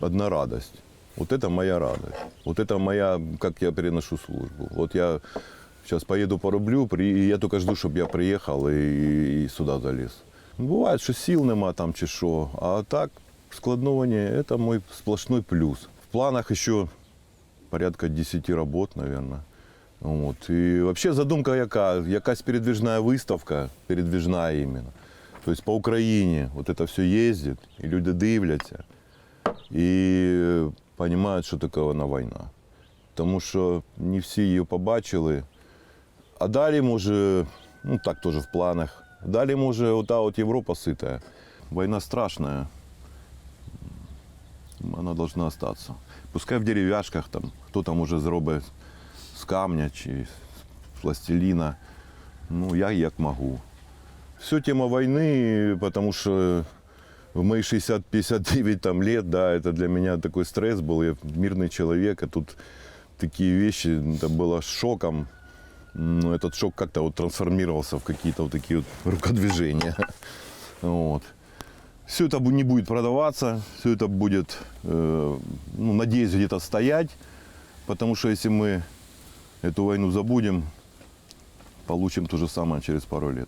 одна радость. Вот это моя радость. Вот это моя, как я переношу службу. Вот я сейчас поеду по рублю, при, и я только жду, чтобы я приехал и, и сюда залез. Бывает, що сил нема там чи що, а так складного не, це мой сплошной плюс. В планах еще порядка 10 работ, наверное. Вот. І взагалі задумка яка? Якась передвіжна виставка, передвіжна іменно. Тобто по Україні от це все їздить, і люди дивляться і розуміють, що таке вона війна. Тому що не всі її побачили. А далі може, ну так теж в планах. Далі може ота от Європа сита. Війна страшна. Вона должна остатися. Пускай в дерев'яшках там, хто там уже зробить з камня чи з пластиліна. Ну, я як можу. Все тема войны, потому что в мои 60-59 там лет, да, это для меня такой стресс был. Я мирный человек, а тут такие вещи, это было шоком. Но этот шок как-то вот трансформировался в какие-то вот такие вот рукодвижения. Вот. Все это не будет продаваться, все это будет, э, ну, надеюсь, где-то стоять, потому что если мы эту войну забудем, получим то же самое через пару лет.